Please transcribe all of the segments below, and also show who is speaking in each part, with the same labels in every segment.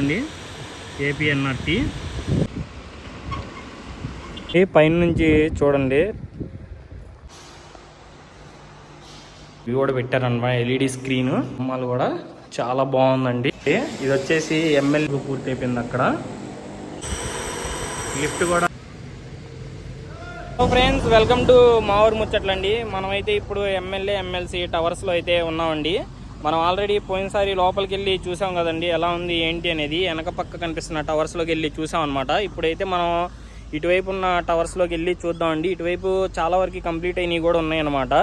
Speaker 1: అండి ఏపీఎన్ఆర్టీ. ఈ పైన నుంచి చూడండి. ఇవి కూడా పెట్టారన్నమాట ఎల్ఈడి స్క్రీన్. బొమ్మలు కూడా చాలా బాగుందండి. ఇది వచ్చేసి ఎమ్మెల్యే పూర్తి అయిపోయింది అక్కడ. లిఫ్ట్ కూడా. ఫ్రెండ్స్ వెల్కమ్ టు మా ఊరు ముచ్చట్లండి. మనమైతే ఇప్పుడు ఎమ్మెల్యే ఎమ్మెల్సీ టవర్స్లో అయితే ఉన్నామండి. మనం ఆల్రెడీ పోయినసారి లోపలికి వెళ్ళి చూసాం కదండి ఎలా ఉంది ఏంటి అనేది. వెనక పక్క కనిపిస్తున్న టవర్స్లోకి వెళ్ళి చూసాం అనమాట ఇప్పుడైతే మనం ఇటువైపు ఉన్న టవర్స్లోకి వెళ్ళి చూద్దామండి ఇటువైపు చాలా వరకు కంప్లీట్ అయినవి కూడా ఉన్నాయన్నమాట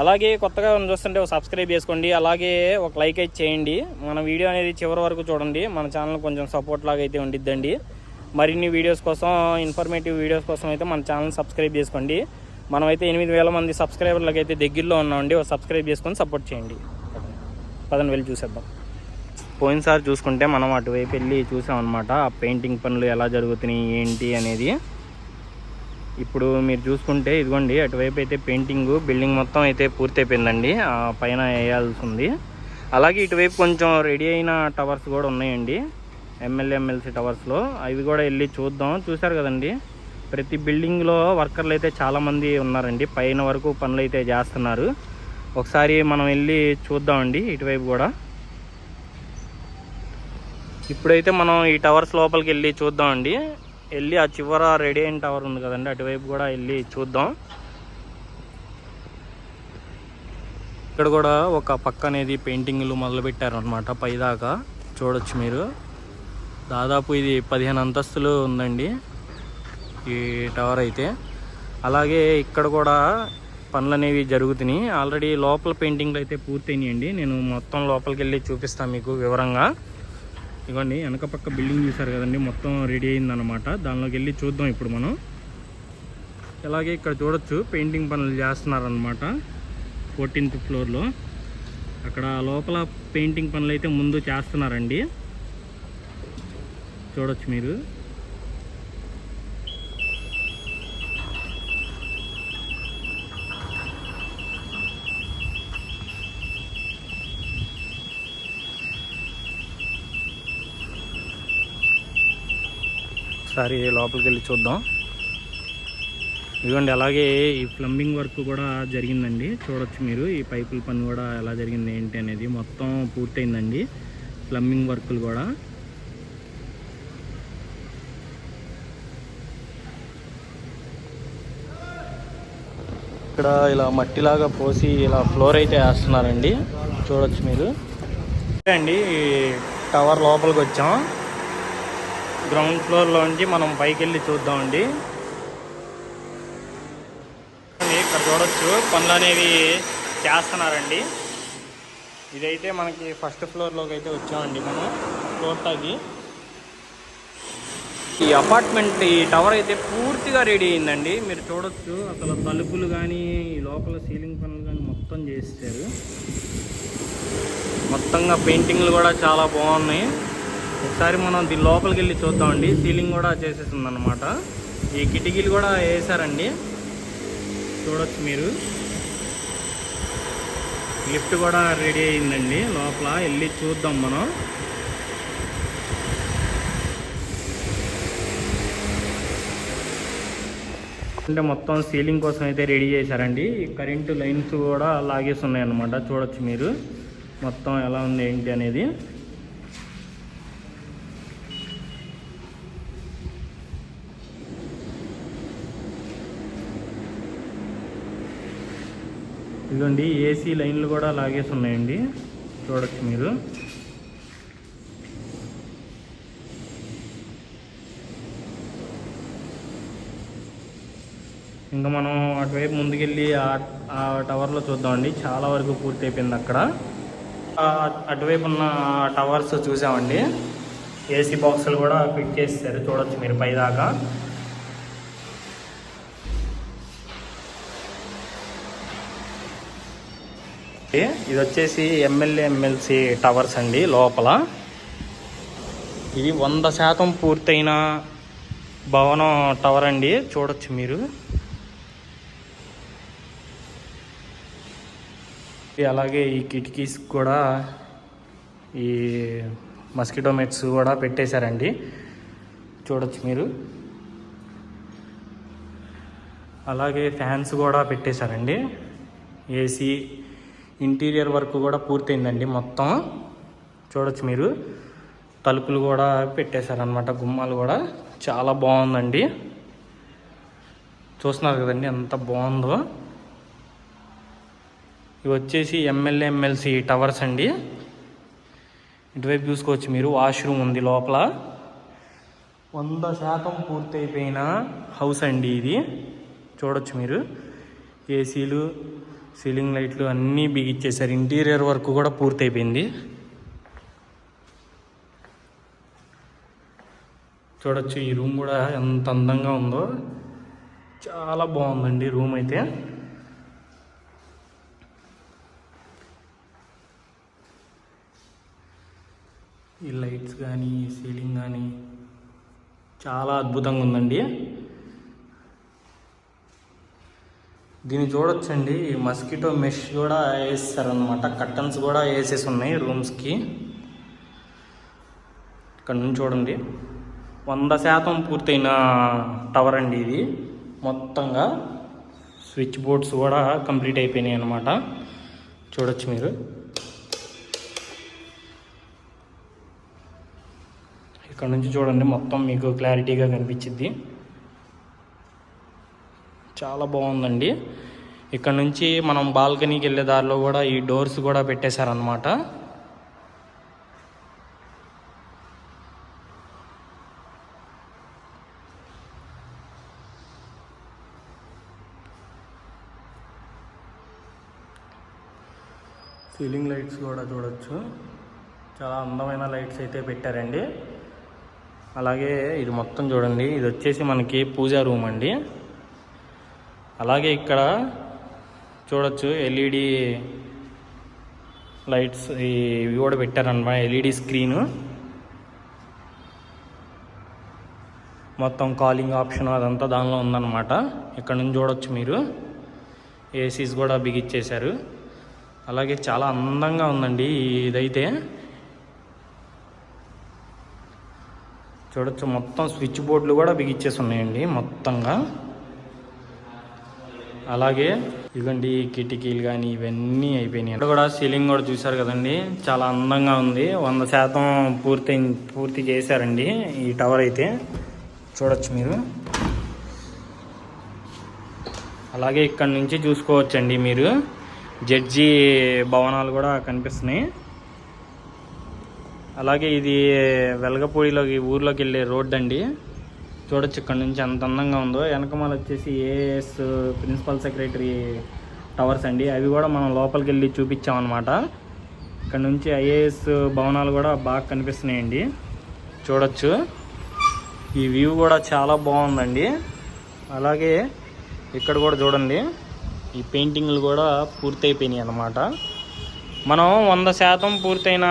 Speaker 1: అలాగే కొత్తగా చూస్తుంటే ఒక సబ్స్క్రైబ్ చేసుకోండి. అలాగే ఒక లైక్ అయితే చేయండి. మన వీడియో అనేది చివరి వరకు చూడండి. మన ఛానల్ కొంచెం సపోర్ట్ లాగా అయితే ఉండిద్దండి. మరిన్ని వీడియోస్ కోసం ఇన్ఫర్మేటివ్ వీడియోస్ కోసం అయితే మన ఛానల్ సబ్స్క్రైబ్ చేసుకోండి. మనమైతే ఎనిమిది వేల మంది సబ్స్క్రైబర్లకు అయితే దగ్గరలో ఉన్నామండి. ఒక సబ్స్క్రైబ్ చేసుకొని సపోర్ట్ చేయండి. పదని వెళ్ళి చూసేద్దాం. పోయినసారి చూసుకుంటే మనం అటువైపు వెళ్ళి చూసాం అనమాట ఆ పెయింటింగ్ పనులు ఎలా జరుగుతున్నాయి ఏంటి అనేది. ఇప్పుడు మీరు చూసుకుంటే ఇదిగోండి అటువైపు అయితే పెయింటింగ్ బిల్డింగ్ మొత్తం అయితే పూర్తయిపోయిందండి. ఆ పైన వేయాల్సి ఉంది. అలాగే ఇటువైపు కొంచెం రెడీ అయిన టవర్స్ కూడా ఉన్నాయండి. ఎమ్మెల్యే ఎమ్మెల్సీ టవర్స్లో అవి కూడా వెళ్ళి చూద్దాం. చూసారు కదండి ప్రతి బిల్డింగ్లో వర్కర్లు అయితే చాలామంది ఉన్నారండి. పైన వరకు పనులు అయితే చేస్తున్నారు. ఒకసారి మనం వెళ్ళి చూద్దామండి ఇటువైపు కూడా. ఇప్పుడైతే మనం ఈ టవర్స్ లోపలికి వెళ్ళి చూద్దామండి. వెళ్ళి ఆ చివర రెడీ అయిన టవర్ ఉంది కదండి అటువైపు కూడా వెళ్ళి చూద్దాం. ఇక్కడ కూడా ఒక పక్క అనేది పెయింటింగ్లు మొదలుపెట్టారనమాట పైదాకా. చూడొచ్చు మీరు. దాదాపు ఇది పదిహేను అంతస్తులు ఉందండి ఈ టవర్ అయితే. అలాగే ఇక్కడ కూడా పనులు అనేవి జరుగుతున్నాయి ఆల్రెడీ లోపల పెయింటింగ్లు అయితే పూర్తయినాయండి. నేను మొత్తం లోపలికి వెళ్ళి చూపిస్తాను మీకు వివరంగా. ఇవ్వండి వెనక పక్క బిల్డింగ్ చూసారు కదండి మొత్తం రెడీ అయిందనమాట దానిలోకి వెళ్ళి చూద్దాం ఇప్పుడు మనం. ఇలాగే ఇక్కడ చూడొచ్చు పెయింటింగ్ పనులు చేస్తున్నారనమాట ఫోర్టీన్త్ ఫ్లోర్లో. అక్కడ లోపల పెయింటింగ్ పనులు అయితే ముందు చేస్తున్నారండి. చూడొచ్చు మీరు. ఒకసారి లోపలికి వెళ్ళి చూద్దాం. ఇదిగోండి అలాగే ఈ ప్లంబింగ్ వర్క్ కూడా జరిగిందండి. చూడొచ్చు మీరు ఈ పైపుల పని కూడా ఎలా జరిగింది ఏంటి అనేది మొత్తం పూర్తయిందండి. ప్లంబింగ్ వర్కులు కూడా. ఇక్కడ ఇలా మట్టిలాగా పోసి ఇలా ఫ్లోర్ అయితే వేస్తున్నారండి. చూడొచ్చు మీరు. అండి ఈ టవర్ లోపలికి వచ్చాం. గ్రౌండ్ ఫ్లోర్లోంచి మనం పైకి వెళ్ళి చూద్దామండి. ఇక్కడ చూడొచ్చు పనులు అనేవి చేస్తున్నారండి. ఇదైతే మనకి ఫస్ట్ ఫ్లోర్లోకి అయితే వచ్చామండి మనం ఫ్లోర్ ఈ అపార్ట్మెంట్ ఈ టవర్ అయితే పూర్తిగా రెడీ అయిందండి. మీరు చూడొచ్చు అసలు తలుపులు కానీ లోపల సీలింగ్ పనులు కానీ మొత్తం చేశారు మొత్తంగా పెయింటింగ్లు కూడా చాలా బాగున్నాయి. ఒకసారి మనం దీని లోపలికి వెళ్ళి చూద్దామండి. సీలింగ్ కూడా చేసేసింది అనమాట ఈ కిటికీలు కూడా వేసారండి. చూడొచ్చు మీరు. లిఫ్ట్ కూడా రెడీ అయిందండి. లోపల వెళ్ళి చూద్దాం మనం. అంటే మొత్తం సీలింగ్ కోసం అయితే రెడీ చేశారండి. ఈ కరెంటు లైన్స్ కూడా లాగేసి ఉన్నాయన్నమాట. చూడొచ్చు మీరు. మొత్తం ఎలా ఉంది ఏంటి అనేది. ఇదిగోండి ఏసీ లైన్లు కూడా లాగేసి ఉన్నాయండి. చూడొచ్చు మీరు. ఇంకా మనం అటువైపు ముందుకెళ్ళి ఆ- ఆ టవర్లో చూద్దామండి. చాలా వరకు పూర్తి అయిపోయింది అక్కడ అటువైపు ఉన్న టవర్స్ చూసామండి. ఏసీ బాక్సులు కూడా ఫిట్ చేసేసారు. చూడొచ్చు మీరు పైదాకా. ఇది వచ్చేసి ఎమ్మెల్యే ఎమ్మెల్సీ టవర్స్ అండి లోపల. ఇది వంద శాతం పూర్తయిన భవనం టవర్ అండి చూడొచ్చు మీరు. అలాగే ఈ కిటికీస్ కూడా ఈ మస్కిటో మెట్స్ కూడా పెట్టేశారండి. చూడొచ్చు మీరు. అలాగే ఫ్యాన్స్ కూడా పెట్టేశారండి. ఏసీ ఇంటీరియర్ వర్క్ కూడా పూర్తయిందండి మొత్తం. చూడొచ్చు మీరు. తలుపులు కూడా పెట్టేశారనమాట గుమ్మాలు కూడా. చాలా బాగుందండి. చూస్తున్నారు కదండి ఎంత బాగుందో. ఇవి వచ్చేసి ఎమ్మెల్యే ఎమ్మెల్సీ టవర్స్ అండి. ఇటువైపు చూసుకోవచ్చు మీరు వాష్రూమ్ ఉంది లోపల. వంద శాతం పూర్తయిపోయిన హౌస్ అండి ఇది. చూడొచ్చు మీరు. ఏసీలు సీలింగ్ లైట్లు అన్నీ బిగిచ్చేసారు. ఇంటీరియర్ వర్క్ కూడా పూర్తయిపోయింది. చూడొచ్చు ఈ రూమ్ కూడా ఎంత అందంగా ఉందో. చాలా బాగుందండి రూమ్ అయితే. ఈ లైట్స్ కానీ సీలింగ్ కానీ చాలా అద్భుతంగా ఉందండి. దీన్ని చూడొచ్చండి. మస్కిటో మెష్ కూడా వేసేసారనమాట కర్టన్స్ కూడా వేసేసి ఉన్నాయి రూమ్స్కి. ఇక్కడ నుంచి చూడండి. వంద శాతం పూర్తయిన టవర్ అండి ఇది. మొత్తంగా స్విచ్ బోర్డ్స్ కూడా కంప్లీట్ అయిపోయినాయి అనమాట చూడొచ్చు మీరు. ఇక్కడ నుంచి చూడండి. మొత్తం మీకు క్లారిటీగా కనిపించింది చాలా బాగుందండి. ఇక్కడ నుంచి మనం బాల్కనీకి వెళ్ళే దారిలో కూడా ఈ డోర్స్ కూడా పెట్టేశారనమాట సీలింగ్ లైట్స్ కూడా చూడొచ్చు. చాలా అందమైన లైట్స్ అయితే పెట్టారండి. అలాగే ఇది మొత్తం చూడండి. ఇది వచ్చేసి మనకి పూజా రూమ్ అండి. అలాగే ఇక్కడ చూడొచ్చు ఎల్ఈడి లైట్స్ ఇవి కూడా పెట్టారనమాట ఎల్ఈడి స్క్రీను. మొత్తం కాలింగ్ ఆప్షన్ అదంతా దానిలో ఉందన్నమాట. ఇక్కడ నుంచి చూడొచ్చు మీరు. ఏసీస్ కూడా బిగిచ్చేశారు. అలాగే చాలా అందంగా ఉందండి ఇదైతే. చూడొచ్చు మొత్తం స్విచ్ బోర్డులు కూడా బిగిచ్చేసి ఉన్నాయండి మొత్తంగా. అలాగే ఇదిగోండి కిటికీలు కానీ ఇవన్నీ అయిపోయినాయి. ఇక్కడ కూడా సీలింగ్ కూడా చూసారు కదండి. చాలా అందంగా ఉంది. వంద శాతం పూర్తి పూర్తి చేశారండి ఈ టవర్ అయితే. చూడొచ్చు మీరు. అలాగే ఇక్కడ నుంచి చూసుకోవచ్చండి మీరు. జడ్జి భవనాలు కూడా కనిపిస్తున్నాయి. అలాగే ఇది వెలగపూడిలోకి ఊర్లోకి వెళ్ళే రోడ్ అండి చూడొచ్చు ఇక్కడ నుంచి ఎంత అందంగా ఉందో. వెనకమాల వచ్చేసి ఏఎస్ ప్రిన్సిపల్ సెక్రటరీ టవర్స్ అండి. అవి కూడా మనం లోపలికి వెళ్ళి చూపించామన్నమాట. ఇక్కడ నుంచి ఐఏఎస్ భవనాలు కూడా బాగా కనిపిస్తున్నాయండి. చూడొచ్చు. ఈ వ్యూ కూడా చాలా బాగుందండి. అలాగే ఇక్కడ కూడా చూడండి. ఈ పెయింటింగ్లు కూడా పూర్తయిపోయినాయి అన్నమాట. మనం వంద శాతం పూర్తయిన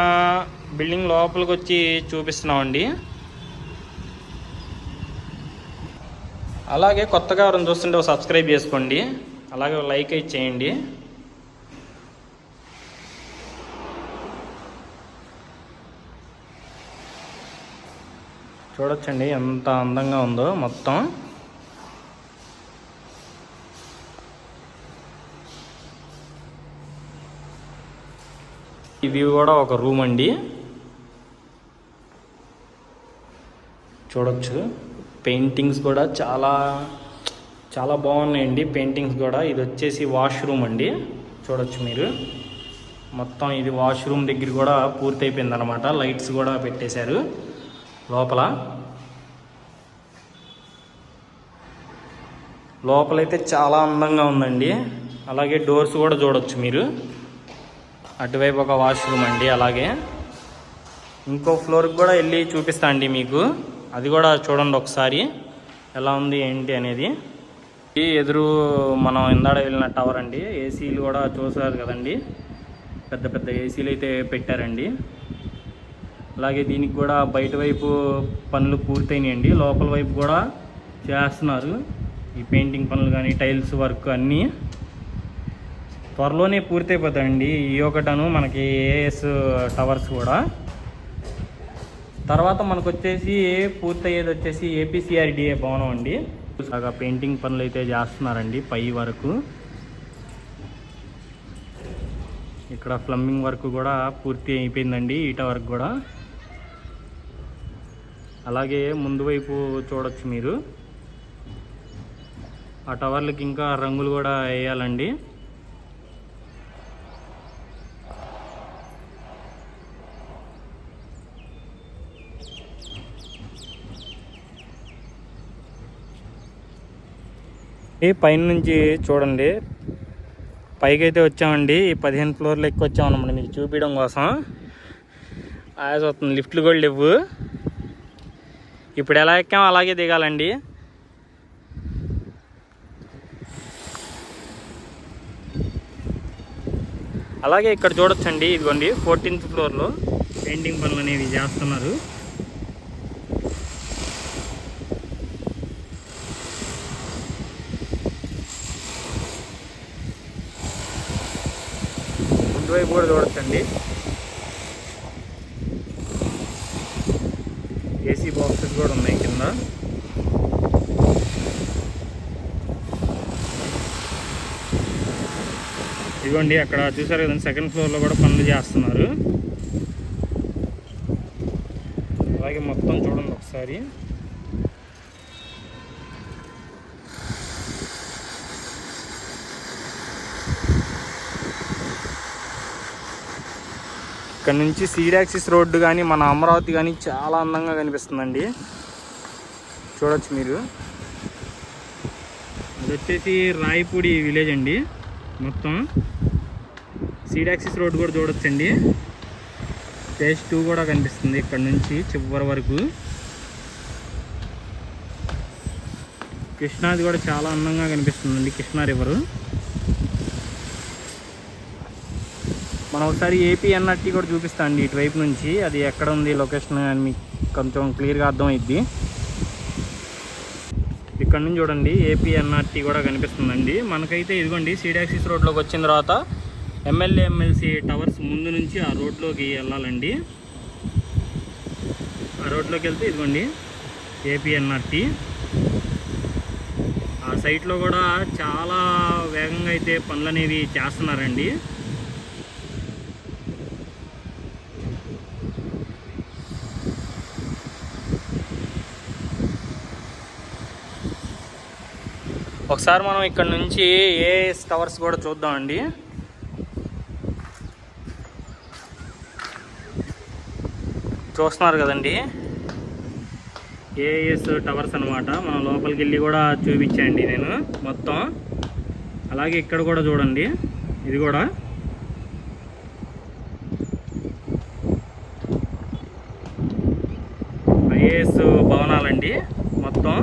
Speaker 1: బిల్డింగ్ లోపలికి వచ్చి చూపిస్తున్నామండి. అలాగే కొత్తగా ఎవరైనా చూస్తుంటే ఒక సబ్స్క్రైబ్ చేసుకోండి. అలాగే లైక్ అయితే చేయండి. చూడొచ్చండి ఎంత అందంగా ఉందో మొత్తం. ఇది కూడా ఒక రూమ్ అండి. చూడొచ్చు. పెయింటింగ్స్ కూడా చాలా చాలా బాగున్నాయండి. పెయింటింగ్స్ కూడా. ఇది వచ్చేసి వాష్రూమ్ అండి. చూడొచ్చు మీరు. మొత్తం ఇది వాష్రూమ్ దగ్గర కూడా పూర్తయిపోయింది అనమాట లైట్స్ కూడా పెట్టేశారు లోపల. లోపలైతే చాలా అందంగా ఉందండి. అలాగే డోర్స్ కూడా చూడొచ్చు మీరు. అటువైపు ఒక వాష్రూమ్ అండి అలాగే. ఇంకో ఫ్లోర్కి కూడా వెళ్ళి చూపిస్తా అండి మీకు. అది కూడా చూడండి ఒకసారి. ఎలా ఉంది ఏంటి అనేది. ఈ ఎదురు మనం ఇందాడ వెళ్ళిన టవర్ అండి. ఏసీలు కూడా చూసారు కదండి. పెద్ద పెద్ద ఏసీలు అయితే పెట్టారండి. అలాగే దీనికి కూడా బయట వైపు పనులు పూర్తయినాయండి. లోపల వైపు కూడా చేస్తున్నారు. ఈ పెయింటింగ్ పనులు కానీ టైల్స్ వర్క్ అన్నీ త్వరలోనే పూర్తయిపోతాయండి. ఈ ఒకటను మనకి ఏఎస్ టవర్స్ కూడా. తర్వాత మనకు వచ్చేసి పూర్తయ్యేది వచ్చేసి ఏపీసీఆర్డిఏ భవనం అండి. బాగా పెయింటింగ్ పనులు అయితే చేస్తున్నారండి పై వరకు. ఇక్కడ ప్లంబింగ్ వర్క్ కూడా పూర్తి అయిపోయిందండి ఈట వర్క్ కూడా. అలాగే ముందు వైపు చూడొచ్చు మీరు. ఆ టవర్లకి ఇంకా రంగులు కూడా వేయాలండి. ఈ పైన నుంచి చూడండి. పైకి అయితే వచ్చామండి. ఈ పదిహేను ఫ్లోర్లు ఎక్కువ వచ్చామన్నమాట. మీకు చూపించడం కోసం. ఆయాస వస్తుంది. లిఫ్ట్లు కూడా లేవు. ఇప్పుడు ఎలా ఎక్కాం అలాగే దిగాలండి. అలాగే ఇక్కడ చూడొచ్చండి. ఇదిగోండి ఫోర్టీన్త్ ఫ్లోర్లో పెయింటింగ్ పనులు అనేవి చేస్తున్నారు. ముందు కూడా చూడొచ్చండి. ఏసీ బాక్సెస్ కూడా ఉన్నాయి కింద. ఇదిగోండి అక్కడ చూసారు కదండి సెకండ్ ఫ్లోర్లో కూడా పనులు చేస్తున్నారు. అలాగే మొత్తం చూడండి ఒకసారి. ఇక్కడ నుంచి సీడాక్సిస్ రోడ్డు కానీ మన అమరావతి కానీ చాలా అందంగా కనిపిస్తుందండి. చూడొచ్చు మీరు. ఇది వచ్చేసి రాయపూడి విలేజ్ అండి. మొత్తం సీడాక్సిస్ రోడ్ కూడా చూడొచ్చండి. స్టేజ్ టూ కూడా కనిపిస్తుంది ఇక్కడ నుంచి చివరి వరకు. కృష్ణాది కూడా చాలా అందంగా కనిపిస్తుందండి కృష్ణా రివరు మనం ఒకసారి ఏపీ ఎన్ఆర్టీ కూడా చూపిస్తా అండి ఇటువైపు నుంచి. అది ఎక్కడ ఉంది లొకేషన్ అని మీకు కొంచెం క్లియర్గా అర్థమైద్ది. ఇక్కడ నుంచి చూడండి ఏపీ ఎన్ఆర్టీ కూడా కనిపిస్తుందండి. మనకైతే ఇదిగోండి సిడాక్సిస్ రోడ్లోకి వచ్చిన తర్వాత ఎమ్మెల్యే ఎమ్మెల్సీ టవర్స్ ముందు నుంచి ఆ రోడ్లోకి వెళ్ళాలండి. ఆ రోడ్లోకి వెళ్తే ఇదిగోండి ఏపీ ఎన్ఆర్టీ ఆ సైట్లో కూడా చాలా వేగంగా అయితే పనులు అనేవి చేస్తున్నారండి. ఒకసారి మనం ఇక్కడ నుంచి ఏఎస్ టవర్స్ కూడా చూద్దామండి. చూస్తున్నారు కదండి. ఏఎస్ టవర్స్ అనమాట మనం లోపలికి వెళ్ళి కూడా చూపించండి నేను మొత్తం. అలాగే ఇక్కడ కూడా చూడండి. ఇది కూడా ఐఏఎస్ భవనాలండి మొత్తం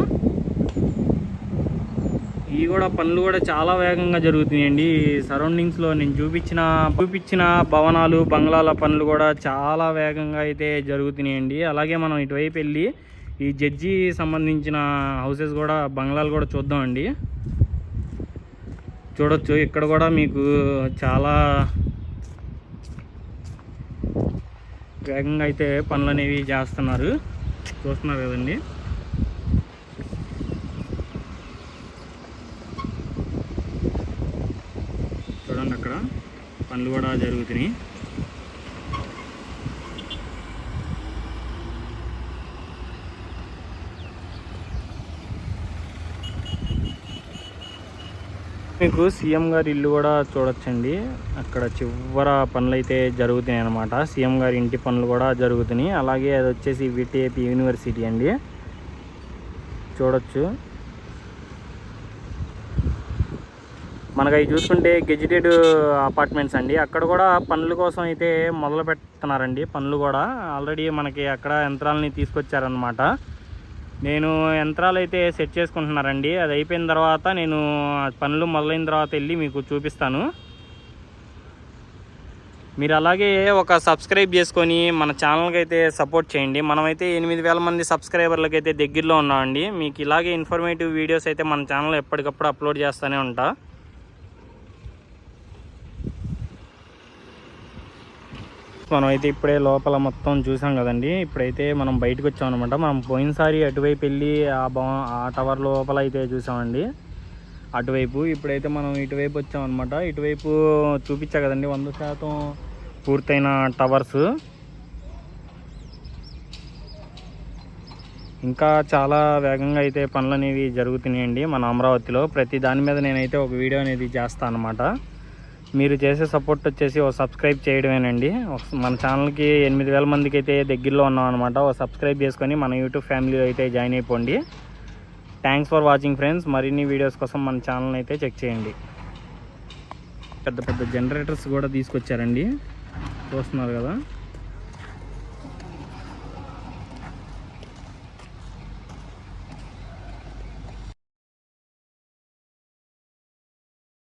Speaker 1: ఇవి కూడా పనులు కూడా చాలా వేగంగా జరుగుతున్నాయండి. సరౌండింగ్స్లో నేను చూపించిన చూపించిన భవనాలు బంగ్లాల పనులు కూడా చాలా వేగంగా అయితే జరుగుతున్నాయండి. అలాగే మనం ఇటువైపు వెళ్ళి ఈ జడ్జి సంబంధించిన హౌసెస్ కూడా బంగ్లాలు కూడా చూద్దామండి. చూడొచ్చు. ఇక్కడ కూడా మీకు చాలా వేగంగా అయితే పనులు అనేవి చేస్తున్నారు. చూస్తున్నారు కదండి చూడండి అక్కడ పనులు కూడా జరుగుతున్నాయి మీకు సీఎం గారి ఇల్లు కూడా చూడొచ్చండి. అక్కడ చివర పనులు అయితే జరుగుతున్నాయి అనమాట సీఎం గారి ఇంటి పనులు కూడా జరుగుతున్నాయి అలాగే అది వచ్చేసి విటిఏపి యూనివర్సిటీ అండి. చూడొచ్చు. మనకు అవి చూసుకుంటే గెజిటెడ్ అపార్ట్మెంట్స్ అండి. అక్కడ కూడా పనుల కోసం అయితే మొదలు పెడుతున్నారండి. పనులు కూడా ఆల్రెడీ మనకి అక్కడ యంత్రాలని తీసుకొచ్చారనమాట నేను యంత్రాలు అయితే సెట్ చేసుకుంటున్నారండి అది అయిపోయిన తర్వాత నేను ఆ పనులు మొదలైన తర్వాత వెళ్ళి మీకు చూపిస్తాను. మీరు అలాగే ఒక సబ్స్క్రైబ్ చేసుకొని మన ఛానల్కి అయితే సపోర్ట్ చేయండి. మనమైతే ఎనిమిది వేల మంది సబ్స్క్రైబర్లకి అయితే దగ్గరలో ఉన్నామండి. మీకు ఇలాగే ఇన్ఫర్మేటివ్ వీడియోస్ అయితే మన ఛానల్ ఎప్పటికప్పుడు అప్లోడ్ చేస్తూనే ఉంటా. మనం అయితే ఇప్పుడే లోపల మొత్తం చూసాం కదండి. ఇప్పుడైతే మనం బయటకు వచ్చాం అనమాట మనం పోయినసారి అటువైపు వెళ్ళి ఆ బా ఆ టవర్ లోపల అయితే చూసామండి. అటువైపు ఇప్పుడైతే మనం ఇటువైపు వచ్చాం అనమాట ఇటువైపు చూపించా కదండి వంద శాతం పూర్తయిన టవర్స్. ఇంకా చాలా వేగంగా అయితే పనులు అనేవి జరుగుతున్నాయండి మన అమరావతిలో. ప్రతి దాని మీద నేనైతే ఒక వీడియో అనేది చేస్తాను అనమాట మీరు చేసే సపోర్ట్ వచ్చేసి ఓ సబ్స్క్రైబ్ చేయడమేనండి. మన ఛానల్కి ఎనిమిది వేల మందికి అయితే దగ్గరలో ఉన్నాం అనమాట ఓ సబ్స్క్రైబ్ చేసుకొని మన యూట్యూబ్ ఫ్యామిలీలో అయితే జాయిన్ అయిపోండి. థ్యాంక్స్ ఫర్ వాచింగ్ ఫ్రెండ్స్ మరిన్ని వీడియోస్ కోసం మన ఛానల్ అయితే చెక్ చేయండి. పెద్ద పెద్ద జనరేటర్స్ కూడా తీసుకొచ్చారండి. చూస్తున్నారు కదా?